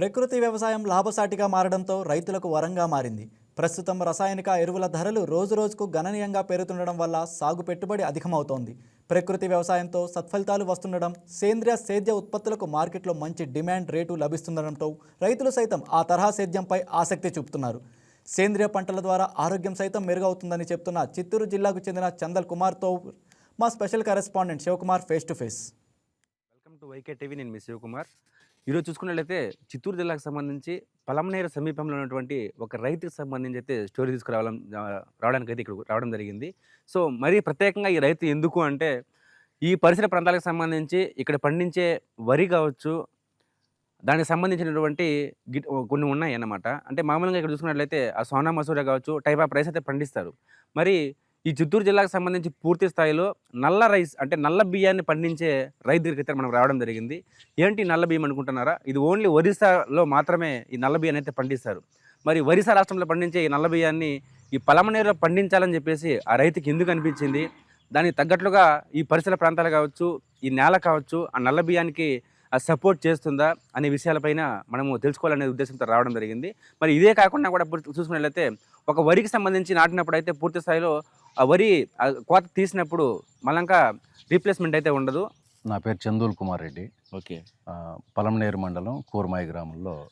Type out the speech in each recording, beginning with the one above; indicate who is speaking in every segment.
Speaker 1: ప్రకృతి వ్యవసాయం లాభసాటిగా మారడంతో రైతులకు వరంగా మారింది. ప్రస్తుతం రసాయనిక ఎరువుల ధరలు రోజురోజుకు గణనీయంగా పెరుగుతుండడం వల్ల సాగు పెట్టుబడి అధికమవుతోంది. ప్రకృతి వ్యవసాయంతో సత్ఫలితాలు వస్తుండడం సేంద్రియ సేద్య ఉత్పత్తులకు మార్కెట్లో మంచి డిమాండ్ రేటు లభిస్తుండడంతో రైతులు సైతం ఆ తరహా సేద్యంపై ఆసక్తి చూపుతున్నారు. సేంద్రియ పంటల ద్వారా ఆరోగ్యం సైతం మెరుగవుతుందని చెప్తున్న చిత్తూరు జిల్లాకు చెందిన చందల్ కుమార్తో మా special correspondent Shivakumar face to face.
Speaker 2: Welcome to YK TV నేను మీ శివకుమార్. ఈరోజు చూసుకున్నట్లయితే చిత్తూరు జిల్లాకు సంబంధించి పలమనేర సమీపంలో ఉన్నటువంటి ఒక రైతుకు సంబంధించి అయితే స్టోరీ తీసుకురావడం రావడానికి అయితే ఇక్కడ రావడం జరిగింది. సో మరీ ప్రత్యేకంగా ఈ రైతు ఎందుకు అంటే ఈ పరిసర ప్రాంతాలకు సంబంధించి ఇక్కడ పండించే వరి కావచ్చు దానికి సంబంధించినటువంటి గిట్ కొన్ని ఉన్నాయి అన్నమాట అంటే మామూలుగా ఇక్కడ చూసుకున్నట్లయితే ఆ సోనా మసూర కావచ్చు టైప్ ఆఫ్ రైస్ అయితే పండిస్తారు. మరి ఈ చిత్తూరు జిల్లాకు సంబంధించి పూర్తి స్థాయిలో నల్ల రైస్ అంటే నల్ల బియ్యాన్ని పండించే రైతు దగ్గరికి అయితే మనం రావడం జరిగింది. ఏంటి నల్ల బియ్యం అనుకుంటున్నారా? ఇది ఓన్లీ ఒరిస్సాలో మాత్రమే ఈ నల్ల బియ్యాన్ని అయితే పండిస్తారు. మరి ఒరిస్సా రాష్ట్రంలో పండించే ఈ నల్ల బియ్యాన్ని ఈ పలమనేరులో పండించాలని చెప్పేసి ఆ రైతుకి ఎందుకు అనిపించింది? దానికి తగ్గట్లుగా ఈ పరిసర ప్రాంతాలు కావచ్చు ఈ నేల కావచ్చు ఆ నల్ల బియ్యానికి ఆ సపోర్ట్ చేస్తుందా అనే విషయాలపైన మనము తెలుసుకోవాలనే ఉద్దేశంతో రావడం జరిగింది. మరి ఇదే కాకుండా కూడా చూసుకున్నట్లయితే ఒక వరికి సంబంధించి నాటినప్పుడు అయితే పూర్తి స్థాయిలో ఆ వరి కోత తీసినప్పుడు మళ్ళంకా రీప్లేస్మెంట్ అయితే ఉండదు.
Speaker 3: నా పేరు చందూల్ కుమార్ రెడ్డి.
Speaker 2: ఓకే.
Speaker 3: ఆ, పలమనేరు మండలం కూరమాయి గ్రామంలో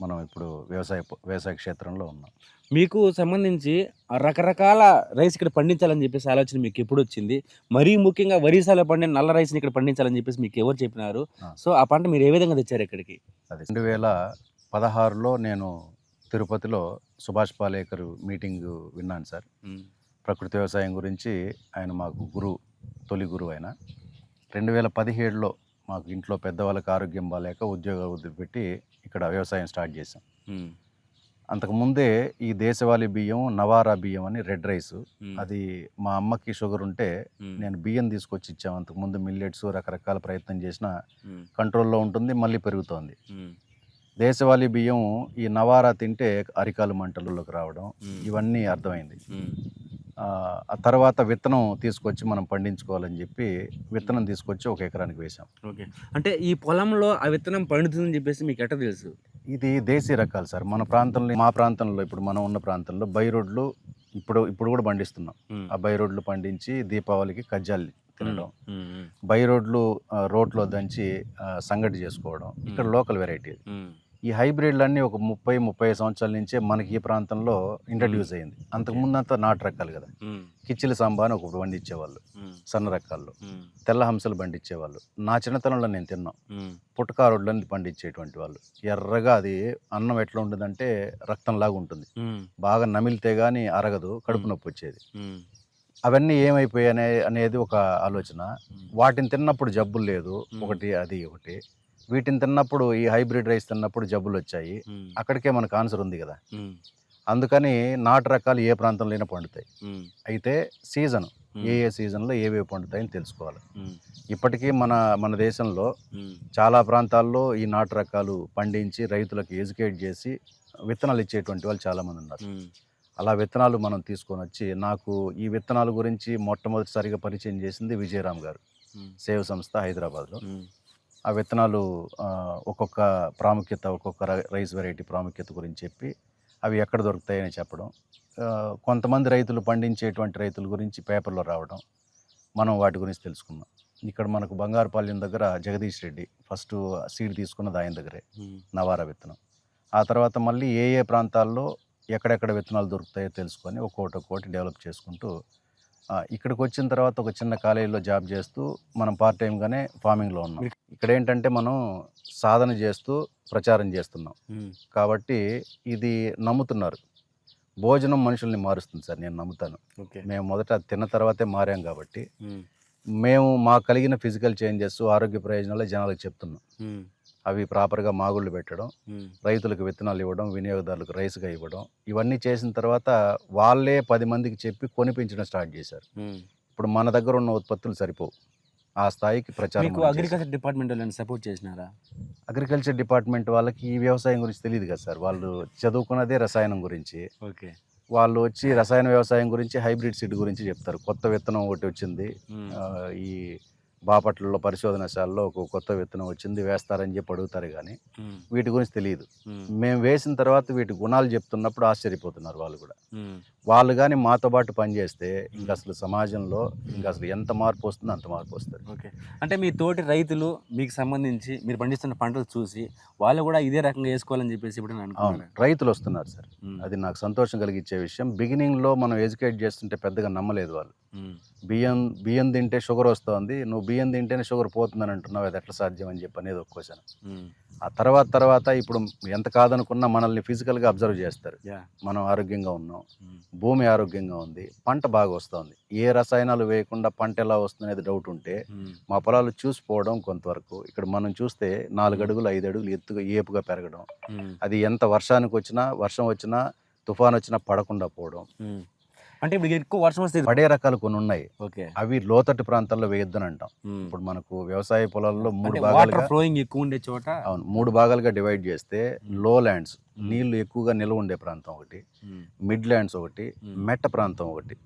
Speaker 3: మనం ఇప్పుడు వ్యవసాయ వ్యవసాయ క్షేత్రంలో ఉన్నాం.
Speaker 2: మీకు సంబంధించి రకరకాల రైస్ ఇక్కడ పండించాలని చెప్పేసి ఆలోచన మీకు ఎప్పుడు వచ్చింది? మరీ ముఖ్యంగా వరిసాలో పండిన నల్ల రైస్ని ఇక్కడ పండించాలని చెప్పేసి మీకు ఎవరు చెప్పినారు. సో ఆ పంట మీరు ఏ విధంగా తెచ్చారు ఇక్కడికి?
Speaker 3: అది రెండు వేల పదహారులో నేను తిరుపతిలో సుభాష్ పాలేకర్ మీటింగ్ విన్నాను సార్. ప్రకృతి వ్యవసాయం గురించి ఆయన మాకు గురువు తొలి గురువు ఆయన. రెండు వేల పదిహేడులో మాకు ఇంట్లో పెద్దవాళ్ళకి ఆరోగ్యం బాగాలేక ఉద్యోగాలు వదిలిపెట్టి ఇక్కడ వ్యవసాయం స్టార్ట్ చేసాం అంతకుముందే ఈ దేశవాళీ బియ్యం నవారా బియ్యం అని రెడ్ రైస్. అది మా అమ్మకి షుగర్ ఉంటే నేను బియ్యం తీసుకొచ్చి ఇచ్చాము అంతకుముందు మిల్లెట్స్ రకరకాల ప్రయత్నం చేసిన కంట్రోల్లో ఉంటుంది మళ్ళీ పెరుగుతోంది. దేశవాళీ బియ్యం ఈ నవారా తింటే అరికాలు మంటలలోకి రావడం ఇవన్నీ అర్థమైంది. తర్వాత విత్తనం తీసుకొచ్చి మనం పండించుకోవాలని చెప్పి విత్తనం తీసుకొచ్చి ఒక ఎకరానికి వేసాం
Speaker 2: ఓకే. అంటే ఈ పొలంలో ఆ విత్తనం పండుతుందని చెప్పేసి మీకు ఎట్ట తెలుసు?
Speaker 3: ఇది దేశీ రకాలు సార్. మన ప్రాంతంలో మా ప్రాంతంలో ఇప్పుడు మనం ఉన్న ప్రాంతంలో బైరోడ్లు ఇప్పుడు ఇప్పుడు కూడా పండిస్తున్నాం. ఆ బైరోడ్లు పండించి దీపావళికి కజ్జాలు తినడం బై రోడ్లు ఆ, రోడ్లో దంచి ఆ, సంగటి చేసుకోవడం. ఇక్కడ లోకల్ వెరైటీ ఈ హైబ్రిడ్లు అన్నీ ఒక ముప్పై ముప్పై సంవత్సరాల నుంచే మనకి ఈ ప్రాంతంలో ఇంట్రడ్యూస్ అయింది. అంతకుముందు అంతా నాటు రకాలు కదా. కిచ్చిల సాంబా అని ఒకటి పండించేవాళ్ళు సన్న రకాల్లో. తెల్ల హంసలు పండించేవాళ్ళు నా చిన్నతనంలో నేను తిన్నాం. పుట్టకా రోడ్లని పండించేటువంటి వాళ్ళు. ఎర్రగా అది అన్నం ఎట్లా ఉంటుందంటే రక్తంలాగా ఉంటుంది. బాగా నమిలితే గానీ అరగదు కడుపు నొప్పి వచ్చేది. అవన్నీ ఏమైపోయాయి అనే అనేది ఒక ఆలోచన. వాటిని తిన్నప్పుడు జబ్బులు లేదు. ఒకటి అది ఒకటి. వీటిని తిన్నప్పుడు ఈ హైబ్రిడ్ రైస్ తిన్నప్పుడు జబ్బులు వచ్చాయి. అక్కడికే మనకు ఆన్సర్ ఉంది కదా. అందుకని నాటు రకాలు ఏ ప్రాంతంలోనే పండుతాయి. అయితే సీజన్ ఏ ఏ సీజన్లో ఏవేవి పండుతాయని తెలుసుకోవాలి. ఇప్పటికీ మన మన దేశంలో చాలా ప్రాంతాల్లో ఈ నాటు రకాలు పండించి రైతులకు ఎడ్యుకేట్ చేసి విత్తనాలు ఇచ్చేటువంటి వాళ్ళు చాలామంది ఉన్నారు. అలా విత్తనాలు మనం తీసుకొని వచ్చి నాకు ఈ విత్తనాల గురించి మొట్టమొదటిసారిగా పరిచయం చేసింది విజయరామ్ గారు. సేవ్ సంస్థ హైదరాబాద్లో. ఆ విత్తనాలు ఒక్కొక్క ప్రాముఖ్యత ఒక్కొక్క రై- రైస్ వెరైటీ ప్రాముఖ్యత గురించి చెప్పి అవి ఎక్కడ దొరుకుతాయని చెప్పడం. కొంతమంది రైతులు పండించేటువంటి రైతుల గురించి పేపర్లో రావడం. మనం వాటి గురించి తెలుసుకున్నాం ఇక్కడ మనకు బంగారుపాలెం దగ్గర జగదీష్ రెడ్డి ఫస్ట్ సీడ్ తీసుకున్నది ఆయన దగ్గరే నవారా విత్తనం. ఆ తర్వాత మళ్ళీ ఏ ఏ ప్రాంతాల్లో ఎక్కడెక్కడ విత్తనాలు దొరుకుతాయో తెలుసుకొని ఒక్కొక్కటి ఒక్కొక్కటి డెవలప్ చేసుకుంటూ ఇక్కడికి వచ్చిన తర్వాత ఒక చిన్న కాలేజీలో జాబ్ చేస్తూ మనం పార్ట్ టైంగానే ఫార్మింగ్లో ఉన్నాం. ఇక్కడ ఏంటంటే మనం సాధన చేస్తూ ప్రచారం చేస్తున్నాం. కాబట్టి ఇది నమ్ముతున్నారు. భోజనం మనుషుల్ని మారుస్తుంది సార్ నేను నమ్ముతాను. మేము మొదట తిన్న తర్వాతే మారాం కాబట్టి మేము. మాకు కలిగిన ఫిజికల్ చేంజెస్ ఆరోగ్య ప్రయోజనాలు జనాలకు చెప్తున్నాం. అవి ప్రాపర్గా మాగుళ్ళు పెట్టడం రైతులకు విత్తనాలు ఇవ్వడం వినియోగదారులకు రైస్గా ఇవ్వడం ఇవన్నీ చేసిన తర్వాత వాళ్ళే పది మందికి చెప్పి కొనిపించడం స్టార్ట్ చేశారు. ఇప్పుడు మన దగ్గర ఉన్న ఉత్పత్తులు సరిపోవు. ఆ స్థాయికి ప్రచారం.
Speaker 2: అగ్రికల్చర్ డిపార్ట్మెంట్ వాళ్ళని సపోర్ట్ చేసినారా?
Speaker 3: అగ్రికల్చర్ డిపార్ట్మెంట్ వాళ్ళకి ఈ వ్యవసాయం గురించి తెలియదు కదా సార్. వాళ్ళు చదువుకున్నదే రసాయనం గురించి.
Speaker 2: ఓకే.
Speaker 3: వాళ్ళు వచ్చి రసాయన వ్యవసాయం గురించి హైబ్రిడ్ సీడ్ గురించి చెప్తారు. కొత్త విత్తనం ఒకటి వచ్చింది. ఈ బాపట్లలో పరిశోధనశాలలో ఒక కొత్త విత్తనం వచ్చింది వేస్తారని చెప్పి అడుగుతారు కానీ వీటి గురించి తెలియదు. మేము వేసిన తర్వాత వీటి గుణాలు చెప్తున్నప్పుడు ఆశ్చర్యపోతున్నారు వాళ్ళు కూడా. వాళ్ళు కానీ మాతో పాటు పనిచేస్తే ఇంకా అసలు సమాజంలో ఇంకా అసలు ఎంత మార్పు వస్తుందో అంత మార్పు వస్తుంది.
Speaker 2: ఓకే. అంటే మీ తోటి రైతులు మీకు సంబంధించి మీరు పండిస్తున్న పంటలు చూసి వాళ్ళు కూడా ఇదే రకంగా వేసుకోవాలని చెప్పేసి ఇప్పుడు
Speaker 3: అవును. రైతులు వస్తున్నారు సార్. అది నాకు సంతోషం కలిగించే విషయం. బిగినింగ్లో మనం ఎడ్యుకేట్ చేస్తుంటే పెద్దగా నమ్మలేదు వాళ్ళు. బియ్యం బియ్యం తింటే షుగర్ వస్తుంది. నువ్వు బియ్యం తింటేనే షుగర్ పోతుందని అంటున్నావు అది ఎట్లా సాధ్యం అని చెప్పి అనేది ఒక క్వశ్చన్ ఆ తర్వాత తర్వాత ఇప్పుడు ఎంత కాదనుకున్నా మనల్ని ఫిజికల్గా అబ్జర్వ్ చేస్తారు. మనం ఆరోగ్యంగా ఉన్నాం. భూమి ఆరోగ్యంగా ఉంది. పంట బాగా వస్తుంది. ఏ రసాయనాలు వేయకుండా పంట ఎలా వస్తుంది అనేది డౌట్ ఉంటే మా పొలాలు చూసిపోవడం కొంతవరకు ఇక్కడ మనం చూస్తే నాలుగు అడుగులు ఐదు అడుగులు ఎత్తుగా ఏపుగా పెరగడం. అది ఎంత వర్షానికి వచ్చినా వర్షం వచ్చినా తుఫాన్ వచ్చినా పడకుండా పోవడం.
Speaker 2: అంటే ఇప్పుడు ఎక్కువ వర్షం వస్తే
Speaker 3: పడే రకాలు కొన్ని ఉన్నాయి.
Speaker 2: ఓకే.
Speaker 3: అవి లోతట్టు ప్రాంతాల్లో వేయొద్దని అంటాం. ఇప్పుడు మనకు వ్యవసాయ పొలాల్లో మూడు భాగాలుగా
Speaker 2: ఫ్లోయింగ్ ఎక్కువ ఉండే చోట
Speaker 3: అవును మూడు భాగాలుగా డివైడ్ చేస్తే లో ల్యాండ్స్ నీళ్ళు ఎక్కువగా నిల్వ ఉండే ప్రాంతం ఒకటి మిడ్ ల్యాండ్స్ ఒకటి మెట్ట ప్రాంతం ఒకటి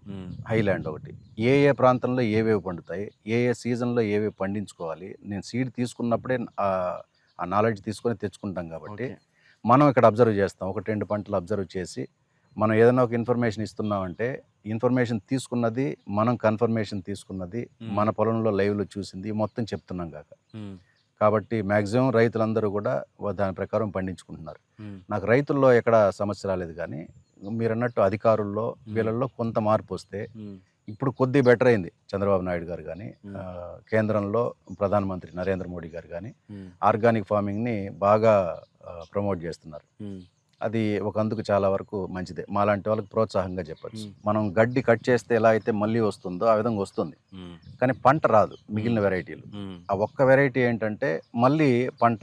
Speaker 3: హైలాండ్ ఒకటి. ఏ ఏ ప్రాంతంలో ఏవేవి పండుతాయి ఏ ఏ సీజన్లో ఏవేవి పండించుకోవాలి నేను సీడ్ తీసుకున్నప్పుడే ఆ నాలెడ్జ్ తీసుకొని తెచ్చుకుంటాం కాబట్టి మనం ఇక్కడ అబ్జర్వ్ చేస్తాం. ఒకటి రెండు పంటలు అబ్జర్వ్ చేసి మనం ఏదైనా ఒక ఇన్ఫర్మేషన్ ఇస్తున్నామంటే ఇన్ఫర్మేషన్ తీసుకున్నది మనం కన్ఫర్మేషన్ తీసుకున్నది మన పొలంలో లైవ్లో చూసింది మొత్తం చెప్తున్నాం కాక. కాబట్టి మ్యాక్సిమం రైతులందరూ కూడా దాని ప్రకారం పండించుకుంటున్నారు. నాకు రైతుల్లో ఎక్కడ సమస్య రాలేదు కానీ మీరు అన్నట్టు అధికారుల్లో వీళ్ళల్లో కొంత మార్పు వస్తే ఇప్పుడు కొద్ది బెటర్ అయింది. చంద్రబాబు నాయుడు గారు కానీ కేంద్రంలో ప్రధానమంత్రి నరేంద్ర మోడీ గారు కానీ ఆర్గానిక్ ఫార్మింగ్ని బాగా ప్రమోట్ చేస్తున్నారు. అది ఒక అందుకు చాలా వరకు మంచిదే. మాలాంటి వాళ్ళకి ప్రోత్సాహంగా చెప్పచ్చు. మనం గడ్డి కట్ చేస్తే ఎలా అయితే మళ్ళీ వస్తుందో ఆ విధంగా వస్తుంది. కానీ పంట రాదు మిగిలిన వెరైటీలు. ఆ ఒక్క వెరైటీ ఏంటంటే మళ్ళీ పంట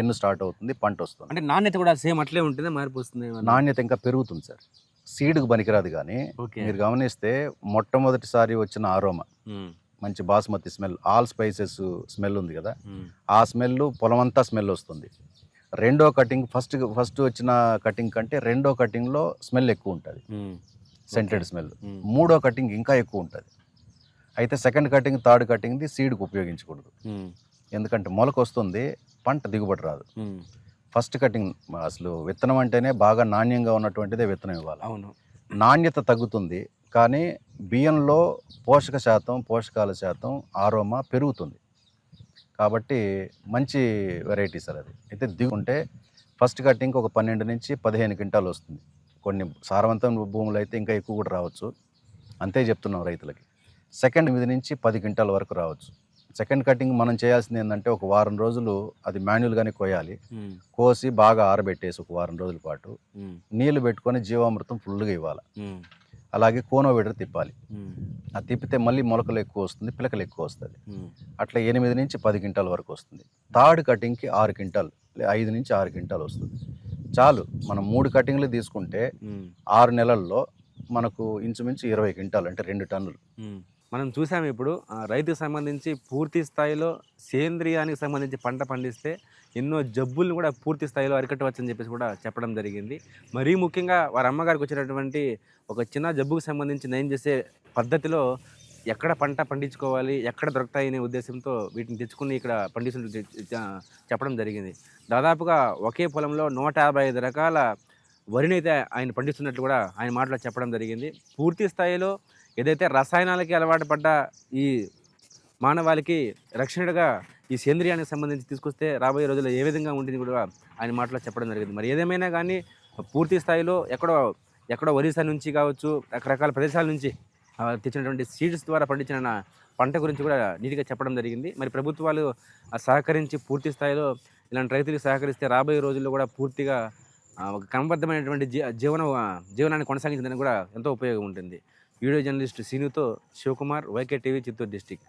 Speaker 3: ఎన్ను స్టార్ట్ అవుతుంది పంట వస్తుంది.
Speaker 2: అంటే నాణ్యత కూడా సేమ్ అట్లే ఉంటుంది? మార్పు వస్తుంది ఏమన్నా?
Speaker 3: నాణ్యత ఇంకా పెరుగుతుంది సార్. సీడ్కి పనికిరాదు కానీ మీరు గమనిస్తే మొట్టమొదటిసారి వచ్చిన ఆరోమ. మంచి basmati smell all spices smell ఉంది కదా. ఆ స్మెల్ పొలమంతా స్మెల్ వస్తుంది. రెండో కటింగ్ ఫస్ట్ ఫస్ట్ వచ్చిన కటింగ్ కంటే రెండో కటింగ్లో స్మెల్ ఎక్కువ ఉంటుంది. సెంటెడ్ స్మెల్ మూడో కటింగ్ ఇంకా ఎక్కువ ఉంటుంది. అయితే సెకండ్ కటింగ్ థర్డ్ కటింగ్ది సీడ్కి ఉపయోగించకూడదు. ఎందుకంటే మొలక వస్తుంది పంట దిగుబడి రాదు. ఫస్ట్ కటింగ్ అసలు విత్తనం అంటేనే బాగా నాణ్యంగా ఉన్నటువంటిదే విత్తనం ఇవ్వాలి.
Speaker 2: అవును.
Speaker 3: నాణ్యత తగ్గుతుంది కానీ బియ్యంలో పోషక శాతం పోషకాల శాతం ఆరోమ పెరుగుతుంది. కాబట్టి మంచి వెరైటీ సార్ అది. అయితే దిగుంటే ఫస్ట్ కటింగ్ ఒక పన్నెండు నుంచి పదిహేను క్వింటాలు వస్తుంది. కొన్ని సారవంతం భూములు అయితే ఇంకా ఎక్కువ కూడా రావచ్చు. అంతే చెప్తున్నాం రైతులకి. సెకండ్ ఎనిమిది నుంచి పది క్వింటాల వరకు రావచ్చు. సెకండ్ కటింగ్ మనం చేయాల్సింది ఏంటంటే ఒక వారం రోజులు అది మాన్యువల్గానే కోయాలి కోసి బాగా ఆరబెట్టేసి ఒక వారం రోజుల పాటు నీళ్ళు పెట్టుకొని జీవామృతం ఫుల్గా ఇవ్వాలి. అలాగే కోనోవీడర్ తిప్పాలి.
Speaker 2: ఉమ్,
Speaker 3: అది తిప్పితే మళ్ళీ మొలకలు ఎక్కువ వస్తుంది పిలకలు ఎక్కువ వస్తుంది. అట్లా ఎనిమిది నుంచి పది క్వింటాల వరకు వస్తుంది. థర్డ్ కటింగ్కి ఆరు క్వింటాల్ ఐదు నుంచి ఆరు క్వింటాల్ వస్తుంది. చాలు మనం మూడు కటింగ్లు తీసుకుంటే ఆరు నెలల్లో మనకు ఇంచుమించు ఇరవై క్వింటాల్ అంటే రెండు టన్నులు.
Speaker 2: మనం చూసాము ఇప్పుడు ఆ, రైతుకు సంబంధించి పూర్తి స్థాయిలో సేంద్రియానికి సంబంధించి పంట పండిస్తే ఎన్నో జబ్బుల్ని కూడా పూర్తి స్థాయిలో అరికట్టవచ్చని చెప్పేసి కూడా చెప్పడం జరిగింది. మరీ ముఖ్యంగా వారి అమ్మగారికి వచ్చినటువంటి ఒక చిన్న జబ్బుకు సంబంధించి నయం చేసే పద్ధతిలో ఎక్కడ పంట పండించుకోవాలి ఎక్కడ దొరుకుతాయనే ఉద్దేశంతో వీటిని తెచ్చుకుని ఇక్కడ పండిస్తున్న చెప్పడం జరిగింది. దాదాపుగా ఒకే పొలంలో నూట యాభై ఐదు రకాల వరిని అయితే ఆయన పండిస్తున్నట్లు కూడా ఆయన మాటలో చెప్పడం జరిగింది. పూర్తి స్థాయిలో ఏదైతే రసాయనాలకి అలవాటు పడ్డ ఈ మానవాళికి రక్షణగా ఈ సేంద్రియానికి సంబంధించి తీసుకొస్తే రాబోయే రోజుల్లో ఏ విధంగా ఉంటుంది కూడా ఆయన మాటలో చెప్పడం జరిగింది. మరి ఏదేమైనా కానీ పూర్తి స్థాయిలో ఎక్కడో ఎక్కడో ఒరిస్సా నుంచి కావచ్చు రకరకాల ప్రదేశాల నుంచి తెచ్చినటువంటి సీడ్స్ ద్వారా పండించిన పంట గురించి కూడా నీట్గా చెప్పడం జరిగింది. మరి ప్రభుత్వాలు సహకరించి పూర్తి స్థాయిలో ఇలాంటి రైతులకు సహకరిస్తే రాబోయే రోజుల్లో కూడా పూర్తిగా ఒక క్రమబద్ధమైనటువంటి జీ జీవన జీవనాన్ని కొనసాగించడానికి కూడా ఎంతో ఉపయోగం ఉంటుంది. Video journalist సీనుతో Shivakumar YK TV Chittoor district.